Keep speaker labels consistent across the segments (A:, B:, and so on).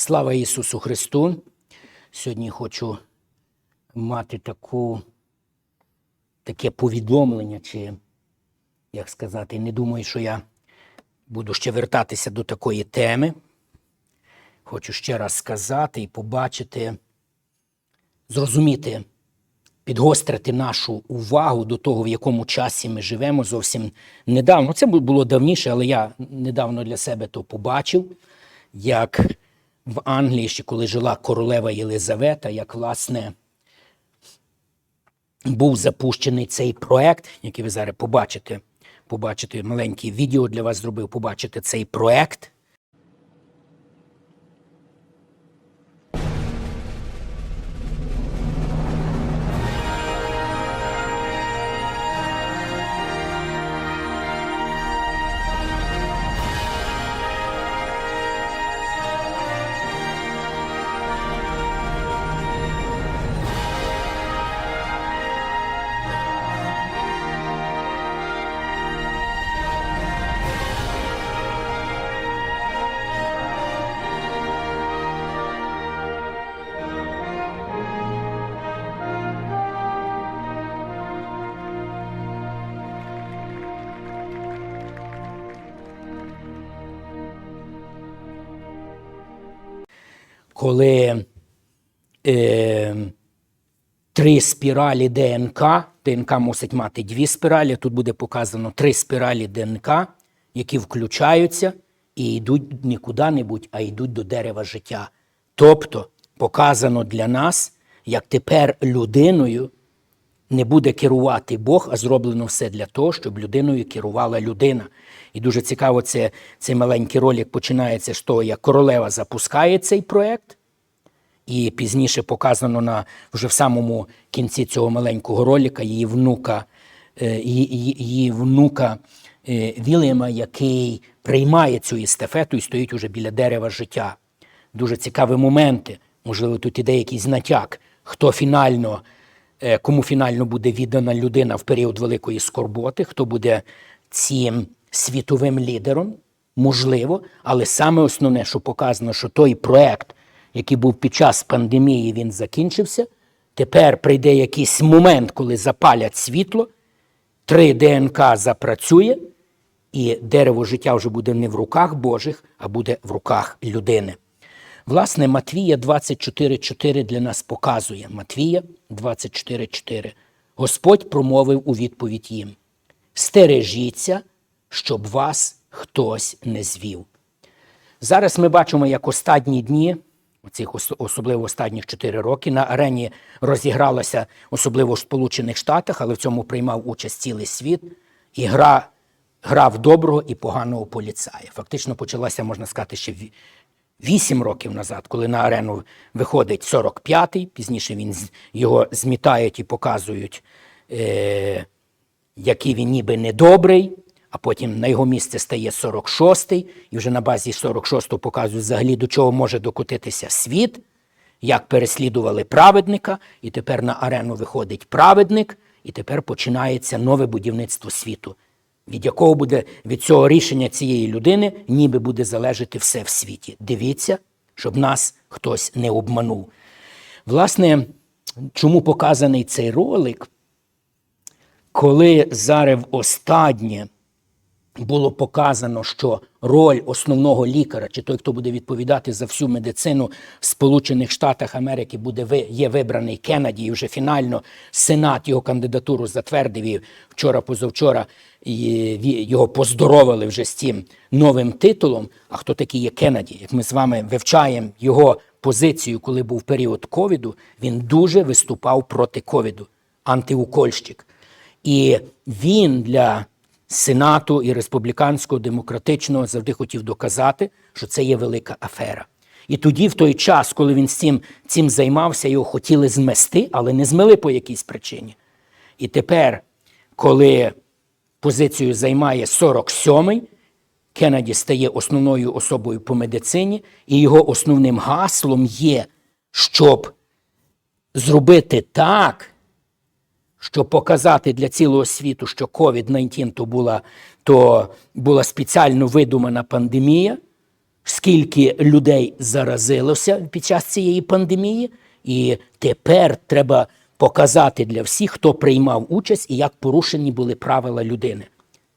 A: Слава Ісусу Христу! Сьогодні хочу мати таку, таке повідомлення, чи, як сказати, не думаю, що я буду ще вертатися до такої теми. Хочу ще раз сказати і побачити, зрозуміти, підгострити нашу увагу до того, в якому часі ми живемо зовсім недавно. Це було давніше, але я недавно для себе то побачив, як в Англії, коли жила королева Єлизавета, як власне був запущений цей проект, який ви зараз побачите. Побачите маленьке відео для вас зробив, побачите цей проект. Коли е, три спіралі ДНК, ДНК мусить мати дві спіралі, тут буде показано три спіралі ДНК, які включаються і йдуть не куди-небудь, а йдуть до дерева життя. Тобто показано для нас, як тепер людиною не буде керувати Бог, а зроблено все для того, щоб людиною керувала людина. І дуже цікаво, це, цей маленький ролик починається з того, як королева запускає цей проект, і пізніше показано на вже в самому кінці цього маленького ролика її внука, е, її, її, її внука е, Вільяма, який приймає цю естафету і стоїть уже біля дерева життя. Дуже цікаві моменти. Можливо, тут іде якийсь натяк, хто фінально, е, кому фінально буде віддана людина в період великої скорботи, хто буде цим світовим лідером, можливо, але саме основне, що показано, що той проект, який був під час пандемії, він закінчився. Тепер прийде якийсь момент, коли запалять світло, три ДНК запрацює, і дерево життя вже буде не в руках Божих, а буде в руках людини. Власне, Матвія 24.4 для нас показує. Матвія 24.4. Господь промовив у відповідь їм: Стережіться, щоб вас хтось не звів. Зараз ми бачимо, як останні дні, цих особливо останніх 4 роки, на арені розігралася, особливо в Сполучених Штатах, але в цьому приймав участь цілий світ. І гра грав доброго і поганого поліцая. Фактично почалася, можна сказати, ще 8 років назад, коли на арену виходить 45-й, пізніше він його змітають і показують, е, який він ніби недобрий, а потім на його місце стає 46-й, і вже на базі 46-го показують взагалі, до чого може докотитися світ, як переслідували праведника, і тепер на арену виходить праведник, і тепер починається нове будівництво світу від якого буде від цього рішення цієї людини, ніби буде залежати все в світі. Дивіться, щоб нас хтось не обманув. Власне, чому показаний цей ролик, коли зараз останнє було показано, що роль основного лікаря, чи той, хто буде відповідати за всю медицину в Сполучених Штатах Америки, буде є вибраний Кеннеді, і вже фінально Сенат його кандидатуру затвердив і вчора, позавчора його поздоровили вже з цим новим титулом. А хто такий є Кеннеді? Як ми з вами вивчаємо його позицію, коли був період ковіду, він дуже виступав проти ковіду, антиукольщик. І він для Сенату і республіканського демократичного завжди хотів доказати, що це є велика афера. І тоді, в той час, коли він цим цим займався, його хотіли змести, але не змели по якійсь причині. І тепер, коли позицію займає 47-й, Кеннеді стає основною особою по медицині, і його основним гаслом є, щоб зробити так, щоб показати для цілого світу, що COVID-19 то була, то була спеціально видумана пандемія, скільки людей заразилося під час цієї пандемії, і тепер треба показати для всіх, хто приймав участь і як порушені були правила людини.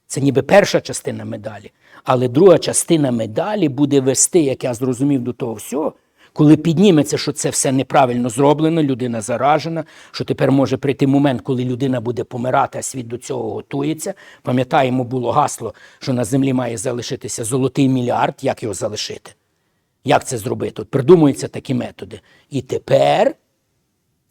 A: Це ніби перша частина медалі. Але друга частина медалі буде вести, як я зрозумів до того всього, коли підніметься, що це все неправильно зроблено, людина заражена, що тепер може прийти момент, коли людина буде помирати, а світ до цього готується. Пам'ятаємо, було гасло, що на землі має залишитися золотий мільярд. Як його залишити? Як це зробити? От придумуються такі методи. І тепер,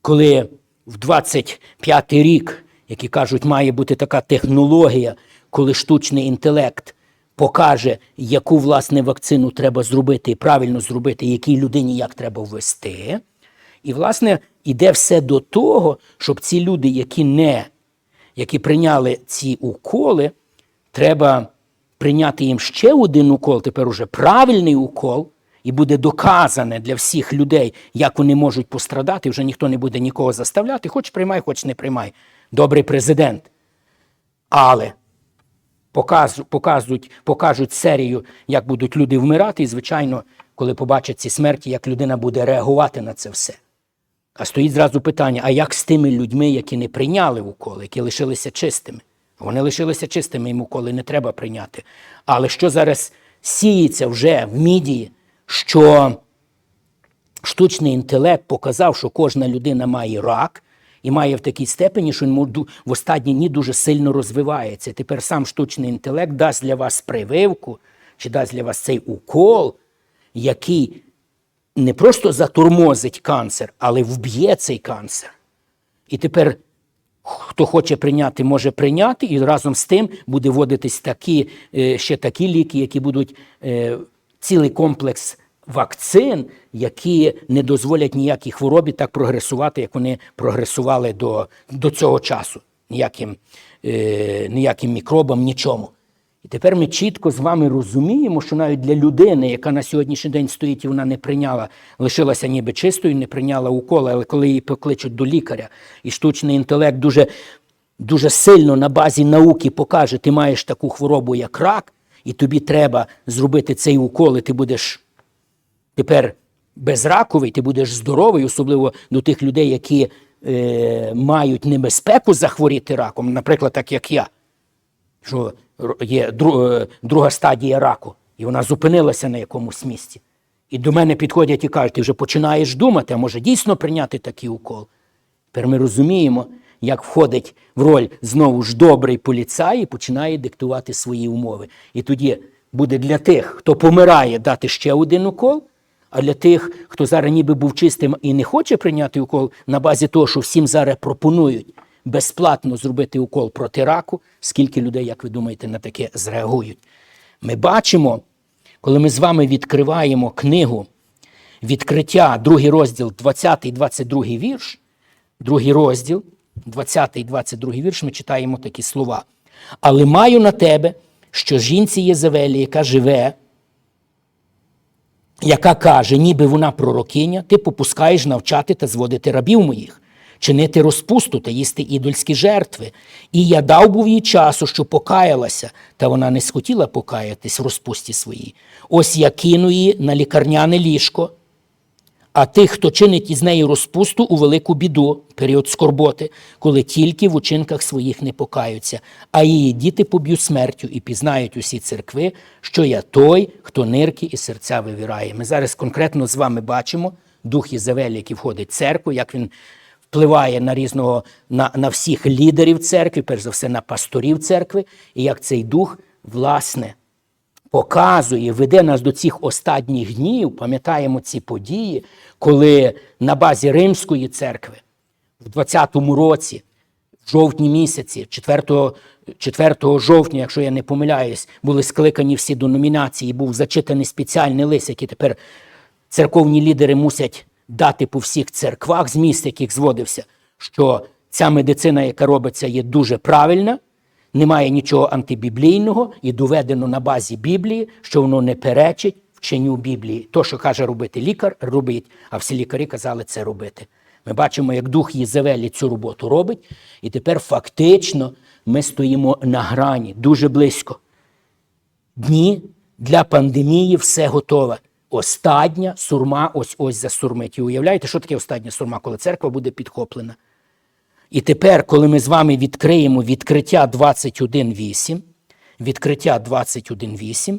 A: коли в 25-й рік, які кажуть, має бути така технологія, коли штучний інтелект покаже, яку власне вакцину треба зробити і правильно зробити, якій людині як треба ввести. І, власне, іде все до того, щоб ці люди, які не, які прийняли ці уколи, треба прийняти їм ще один укол, тепер уже правильний укол, і буде доказане для всіх людей, як вони можуть пострадати. Вже ніхто не буде нікого заставляти, хоч приймай, хоч не приймай. Добрий президент. Але покажуть, покажуть, серію, як будуть люди вмирати, і, звичайно, коли побачать ці смерті, як людина буде реагувати на це все. А стоїть зразу питання: а як з тими людьми, які не прийняли уколи, які лишилися чистими? Вони лишилися чистими, їм уколи не треба прийняти. Але що зараз сіється вже в мідії, що штучний інтелект показав, що кожна людина має рак, і має в такій степені, що він в останні дні дуже сильно розвивається. Тепер сам штучний інтелект дасть для вас прививку, чи дасть для вас цей укол, який не просто затормозить канцер, але вб'є цей канцер. І тепер хто хоче прийняти, може прийняти, і разом з тим буде вводитись такі, е, ще такі ліки, які будуть е, цілий комплекс вакцин, які не дозволять ніякій хворобі так прогресувати, як вони прогресували до, до цього часу. Ніяким, е, ніяким мікробам, нічому. І тепер ми чітко з вами розуміємо, що навіть для людини, яка на сьогоднішній день стоїть і вона не прийняла, лишилася ніби чистою, не прийняла уколи, але коли її покличуть до лікаря, і штучний інтелект дуже, дуже сильно на базі науки покаже, ти маєш таку хворобу, як рак, і тобі треба зробити цей укол, і ти будеш тепер безраковий, ти будеш здоровий, особливо до тих людей, які е, мають небезпеку захворіти раком, наприклад, так як я що є е, друга стадія раку, і вона зупинилася на якомусь місці. І до мене підходять і кажуть, ти вже починаєш думати, а може дійсно прийняти такий укол. Тепер ми розуміємо, як входить в роль знову ж добрий поліцай і починає диктувати свої умови. І тоді буде для тих, хто помирає, дати ще один укол, а для тих, хто зараз ніби був чистим і не хоче прийняти укол, на базі того, що всім зараз пропонують безплатно зробити укол проти раку, скільки людей, як ви думаєте, на таке зреагують. Ми бачимо, коли ми з вами відкриваємо книгу відкриття, другий розділ, 20 і 22 вірш, другий розділ, 20 і 22 вірш, ми читаємо такі слова. Але маю на тебе, що жінці Єзавелі, яка живе, яка каже, ніби вона пророкиня, ти попускаєш навчати та зводити рабів моїх, чинити розпусту та їсти ідольські жертви. І я дав був їй часу, що покаялася, та вона не схотіла покаятись в розпусті своїй. Ось я кину її на лікарняне ліжко, а тих, хто чинить із неї розпусту у велику біду, період скорботи, коли тільки в учинках своїх не покаються, а її діти поб'ють смертю і пізнають усі церкви, що я той, хто нирки і серця вивірає. Ми зараз конкретно з вами бачимо дух Єзавелі, який входить в церкву, як він впливає на різного на, на всіх лідерів церкви, перш за все на пасторів церкви, і як цей дух, власне, показує, веде нас до цих останніх днів, пам'ятаємо ці події, коли на базі Римської церкви в 20-му році, в жовтні місяці, 4, 4 жовтня, якщо я не помиляюсь, були скликані всі до номінації, був зачитаний спеціальний лист, який тепер церковні лідери мусять дати по всіх церквах, з місць, яких зводився, що ця медицина, яка робиться, є дуже правильна, немає нічого антибіблійного і доведено на базі Біблії, що воно не перечить вченню Біблії. То, що каже робити лікар, робить, а всі лікарі казали це робити. Ми бачимо, як дух Єзавелі цю роботу робить, і тепер фактично ми стоїмо на грані дуже близько. Дні для пандемії все готове. Остання сурма ось ось засурмить. І уявляєте, що таке остання сурма, коли церква буде підхоплена? І тепер, коли ми з вами відкриємо відкриття 21.8, відкриття 21.8,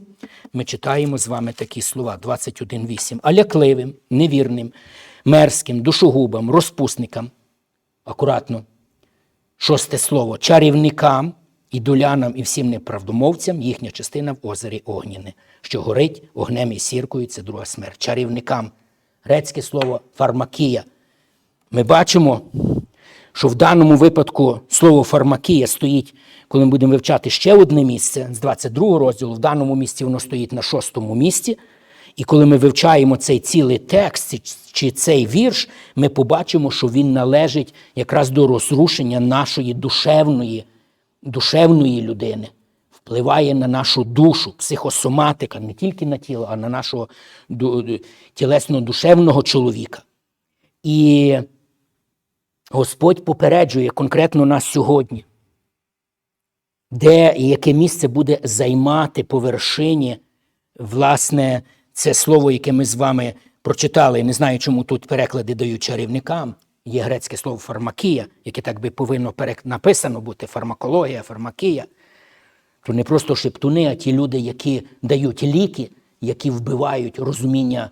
A: ми читаємо з вами такі слова 21.8. А лякливим, невірним, мерзким, душогубам, розпусникам, акуратно, шосте слово, чарівникам, ідолянам і всім неправдомовцям їхня частина в озері Огняне, що горить огнем і сіркою, це друга смерть. Чарівникам, грецьке слово фармакія. Ми бачимо, що в даному випадку слово фармакія стоїть, коли ми будемо вивчати ще одне місце з 22 розділу, в даному місці воно стоїть на шостому місці. І коли ми вивчаємо цей цілий текст чи- цей вірш, ми побачимо, що він належить якраз до розрушення нашої душевної, душевної людини, впливає на нашу душу, психосоматика, не тільки на тіло, а на нашого тілесно-душевного чоловіка. І Господь попереджує конкретно нас сьогодні, де і яке місце буде займати по вершині, власне, це слово, яке ми з вами прочитали. Не знаю, чому тут переклади дають чарівникам. Є грецьке слово фармакія, яке так би повинно написано бути фармакологія, фармакія. То не просто шептуни, а ті люди, які дають ліки, які вбивають розуміння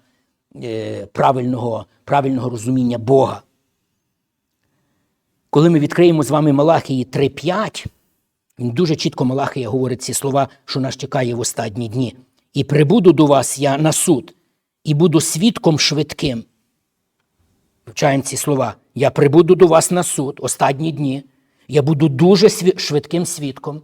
A: е, правильного, правильного розуміння Бога. Коли ми відкриємо з вами Малахії 3.5, він дуже чітко Малахія говорить ці слова, що нас чекає в останні дні. І прибуду до вас я на суд, і буду свідком швидким. Вивчаємо ці слова. Я прибуду до вас на суд останні дні. Я буду дуже швидким свідком.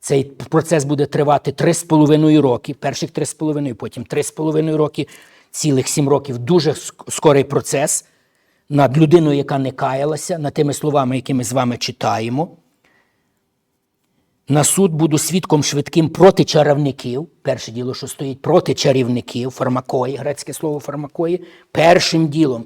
A: Цей процес буде тривати 3,5 роки, перших 3,5, потім 3,5 роки, цілих 7 років. Дуже скорий процес над людиною, яка не каялася, над тими словами, які ми з вами читаємо. На суд буду свідком швидким проти чарівників. Перше діло, що стоїть проти чарівників, фармакої, грецьке слово фармакої. Першим ділом,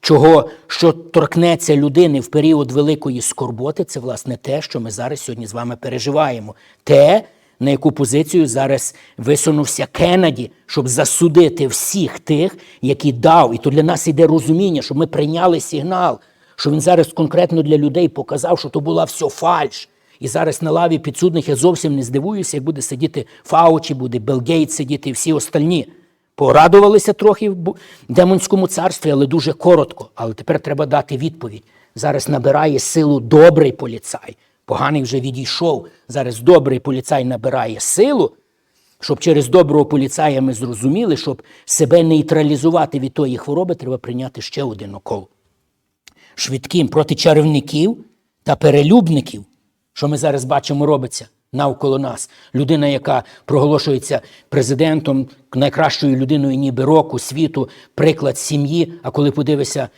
A: чого, що торкнеться людини в період великої скорботи, це власне те, що ми зараз сьогодні з вами переживаємо. Те, на яку позицію зараз висунувся Кеннеді, щоб засудити всіх тих, які дав. І то для нас йде розуміння, щоб ми прийняли сигнал, що він зараз конкретно для людей показав, що то була все фальш. І зараз на лаві підсудних я зовсім не здивуюся, як буде сидіти Фаучі, буде Белл Гейт сидіти і всі остальні. Порадувалися трохи в демонському царстві, але дуже коротко. Але тепер треба дати відповідь. Зараз набирає силу добрий поліцай. Поганий вже відійшов. Зараз добрий поліцай набирає силу, щоб через доброго поліцая ми зрозуміли, щоб себе нейтралізувати від тої хвороби, треба прийняти ще один укол швидким проти чарівників та перелюбників, що ми зараз бачимо робиться навколо нас. Людина, яка проголошується президентом, найкращою людиною ніби року, світу, приклад сім'ї. А коли подивишся,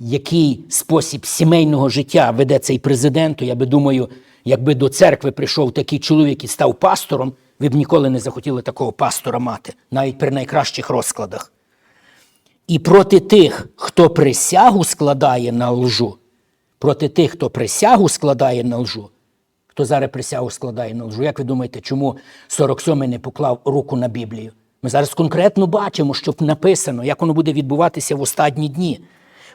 A: який спосіб сімейного життя веде цей президент, то я би думаю, якби до церкви прийшов такий чоловік і став пастором, ви б ніколи не захотіли такого пастора мати, навіть при найкращих розкладах. І проти тих, хто присягу складає на лжу, проти тих, хто присягу складає на лжу, хто зараз присягу складає на лжу, як ви думаєте, чому 47-й не поклав руку на Біблію? Ми зараз конкретно бачимо, що написано, як воно буде відбуватися в останні дні.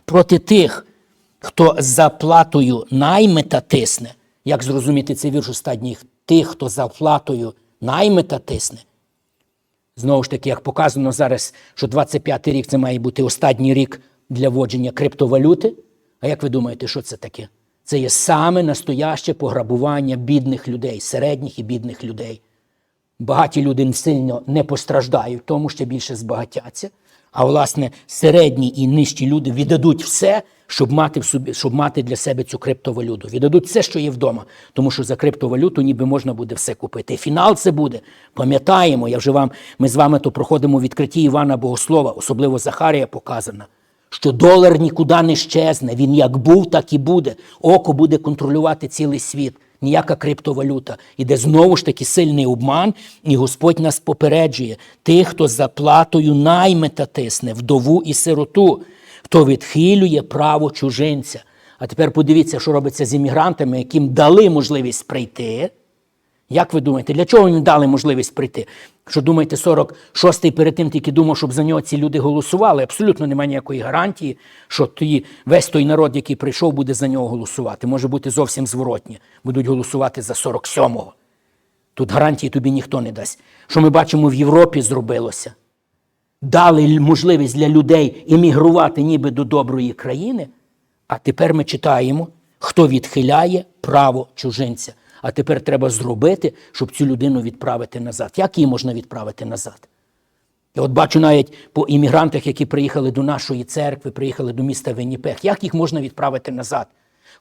A: Проти тих, хто за платою наймита тисне, як зрозуміти цей вірш останній? Тих, хто за платою наймита тисне, Знову ж таки, як показано зараз, що 25-й рік це має бути останній рік для вводження криптовалюти. А як ви думаєте, що це таке? Це є саме настояще пограбування бідних людей, середніх і бідних людей. Багаті люди сильно не постраждають, тому ще більше збагатяться. А власне середні і нижчі люди віддадуть все, щоб мати в собі, щоб мати для себе цю криптовалюту. Віддадуть все, що є вдома, тому що за криптовалюту ніби можна буде все купити. Фінал це буде. Пам'ятаємо, я вже вам ми з вами то проходимо відкритті Івана Богослова, особливо Захарія показана. Що долар нікуди не щезне, він як був, так і буде. Око буде контролювати цілий світ. Ніяка криптовалюта. Іде знову ж таки сильний обман, і Господь нас попереджує тих, хто за платою наймита тисне, вдову і сироту, хто відхилює право чужинця. А тепер подивіться, що робиться з іммігрантами, яким дали можливість прийти, Як ви думаєте, для чого їм дали можливість прийти? Що думаєте, 46-й перед тим тільки думав, щоб за нього ці люди голосували? Абсолютно немає ніякої гарантії, що тоді весь той народ, який прийшов, буде за нього голосувати. Може бути зовсім зворотні. Будуть голосувати за 47-го. Тут гарантії тобі ніхто не дасть. Що ми бачимо в Європі зробилося? Дали можливість для людей іммігрувати ніби до доброї країни, а тепер ми читаємо, хто відхиляє право чужинця. А тепер треба зробити, щоб цю людину відправити назад. Як її можна відправити назад? Я от бачу навіть по іммігрантах, які приїхали до нашої церкви, приїхали до міста Венніпех. Як їх можна відправити назад?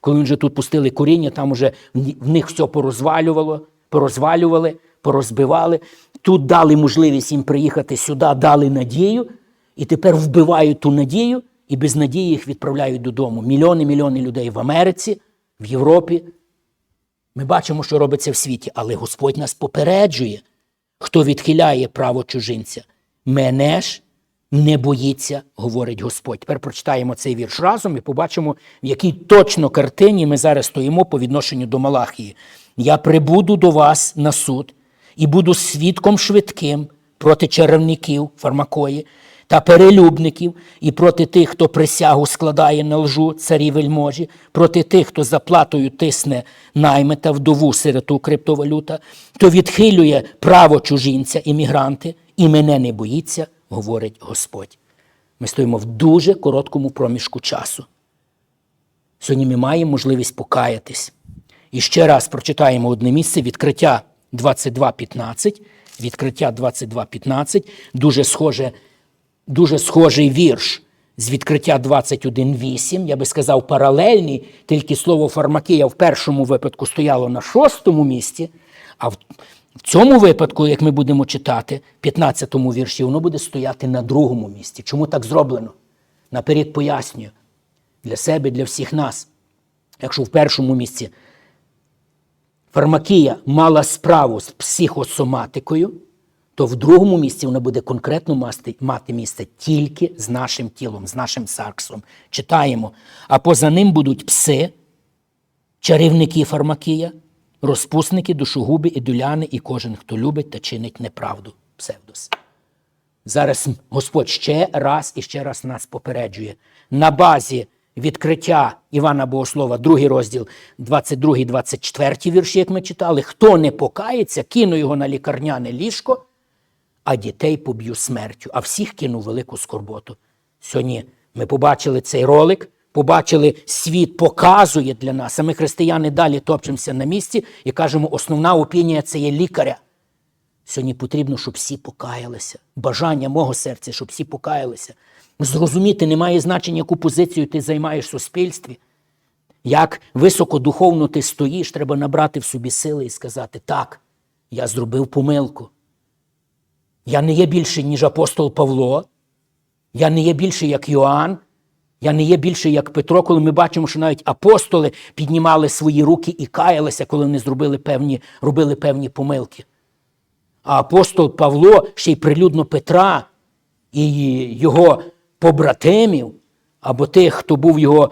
A: Коли вже тут пустили коріння, там вже в них все порозвалювало, порозвалювали, порозбивали. Тут дали можливість їм приїхати сюди, дали надію, і тепер вбивають ту надію, і без надії їх відправляють додому. Мільйони, мільйони людей в Америці, в Європі. Ми бачимо, що робиться в світі, але Господь нас попереджує, хто відхиляє право чужинця. Мене ж не боїться, говорить Господь. Тепер прочитаємо цей вірш разом і побачимо, в якій точно картині ми зараз стоїмо по відношенню до Малахії. Я прибуду до вас на суд і буду свідком швидким проти чарівників фармакої та перелюбників, і проти тих, хто присягу складає на лжу царі вельможі, проти тих, хто заплатою тисне наймита вдову сироту криптовалюта, хто відхилює право чужинця, іммігранти, і мене не боїться, говорить Господь. Ми стоїмо в дуже короткому проміжку часу. Сьогодні ми маємо можливість покаятись. І ще раз прочитаємо одне місце відкриття 22.15. Відкриття 22.15, дуже схоже, дуже схожий вірш з відкриття 21.8. Я би сказав, паралельний, тільки слово фармакія в першому випадку стояло на шостому місці, а в, в цьому випадку, як ми будемо читати, 15-му вірші, воно буде стояти на другому місці. Чому так зроблено? Наперед пояснюю для себе, для всіх нас. Якщо в першому місці фармакія мала справу з психосоматикою, то в другому місці вона буде конкретно мати, місце тільки з нашим тілом, з нашим сарксом. Читаємо. А поза ним будуть пси, чарівники фармакія, розпусники, душогуби, ідуляни і кожен, хто любить та чинить неправду. Псевдос. Зараз Господь ще раз і ще раз нас попереджує. На базі відкриття Івана Богослова, другий розділ, 22-24 вірші, як ми читали, хто не покається, кину його на лікарняне ліжко, а дітей поб'ю смертю, а всіх кину велику скорботу. Сьогодні ми побачили цей ролик, побачили, світ показує для нас, а ми, християни, далі топчемося на місці і кажемо, основна опінія це є лікаря. Сьогодні потрібно, щоб всі покаялися. Бажання мого серця, щоб всі покаялися. Зрозуміти немає значення, яку позицію ти займаєш в суспільстві. Як високо духовно ти стоїш, треба набрати в собі сили і сказати: так, я зробив помилку. Я не є більше, ніж апостол Павло, я не є більше, як Йоанн, я не є більше, як Петро, коли ми бачимо, що навіть апостоли піднімали свої руки і каялися, коли вони зробили певні, робили певні помилки. А апостол Павло ще й прилюдно Петра і його побратимів, або тих, хто був його,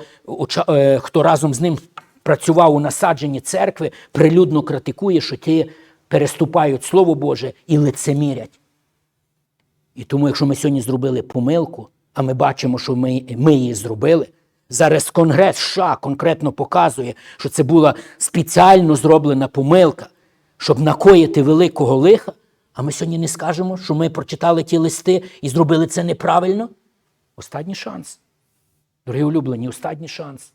A: е, хто разом з ним працював у насадженні церкви, прилюдно критикує, що ті переступають Слово Боже і лицемірять. І тому, якщо ми сьогодні зробили помилку, а ми бачимо, що ми, ми її зробили, зараз Конгрес США конкретно показує, що це була спеціально зроблена помилка, щоб накоїти великого лиха, а ми сьогодні не скажемо, що ми прочитали ті листи і зробили це неправильно. Останній шанс. Дорогі улюблені, останній шанс.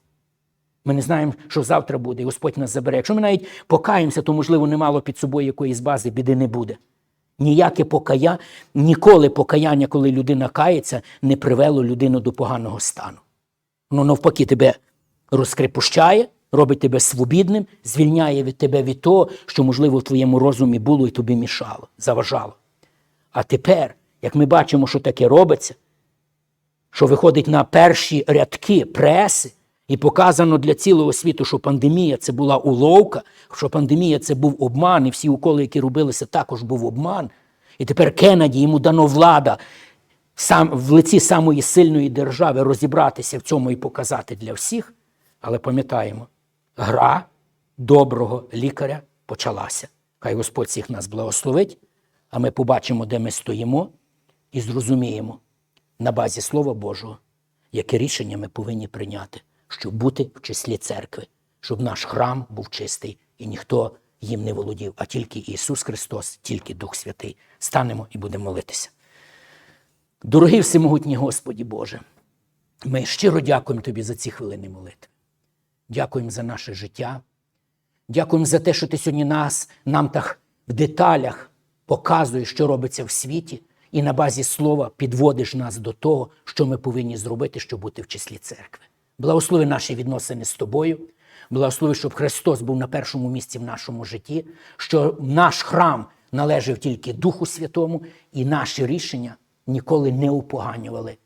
A: Ми не знаємо, що завтра буде, і Господь нас забере. Якщо ми навіть покаємося, то, можливо, немало під собою якоїсь бази, біди не буде. Ніяке покая, ніколи покаяння, коли людина кається, не привело людину до поганого стану. Воно навпаки тебе розкрепощає, робить тебе свобідним, звільняє від тебе від того, що, можливо, в твоєму розумі було і тобі мішало, заважало. А тепер, як ми бачимо, що таке робиться, що виходить на перші рядки преси, і показано для цілого світу, що пандемія це була уловка, що пандемія це був обман, і всі уколи, які робилися, також був обман. І тепер Кеннеді йому дано влада сам, в лиці самої сильної держави розібратися в цьому і показати для всіх. Але пам'ятаємо, гра доброго лікаря почалася. Хай Господь всіх нас благословить, а ми побачимо, де ми стоїмо, і зрозуміємо на базі Слова Божого, яке рішення ми повинні прийняти, щоб бути в числі церкви, щоб наш храм був чистий і ніхто їм не володів, а тільки Ісус Христос, тільки Дух Святий. Станемо і будемо молитися. Дорогий всемогутній Господі Боже, ми щиро дякуємо Тобі за ці хвилини молитви. Дякуємо за наше життя. Дякуємо за те, що ти сьогодні нас, нам так в деталях показуєш, що робиться в світі, і на базі слова підводиш нас до того, що ми повинні зробити, щоб бути в числі церкви. Благослови наші відносини з тобою. Благослови, щоб Христос був на першому місці в нашому житті, що наш храм належав тільки Духу Святому, і наші рішення ніколи не упоганювали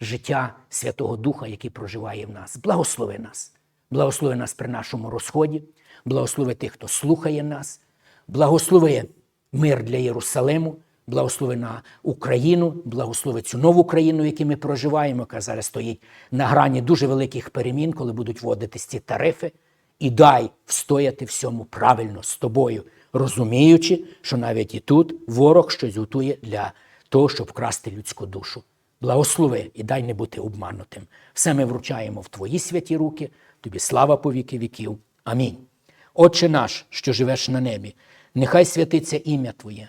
A: життя Святого Духа, який проживає в нас. Благослови нас. Благослови нас при нашому розході, благослови тих, хто слухає нас, благослови мир для Єрусалиму, благослови на Україну, благослови цю нову країну, в якій ми проживаємо, яка зараз стоїть на грані дуже великих перемін, коли будуть вводитись ці тарифи. І дай встояти всьому правильно з тобою, розуміючи, що навіть і тут ворог щось готує для того, щоб вкрасти людську душу. Благослови і дай не бути обманутим. Все ми вручаємо в Твої святі руки, тобі слава по віки віків. Амінь. Отче наш, що живеш на небі, нехай святиться ім'я Твоє,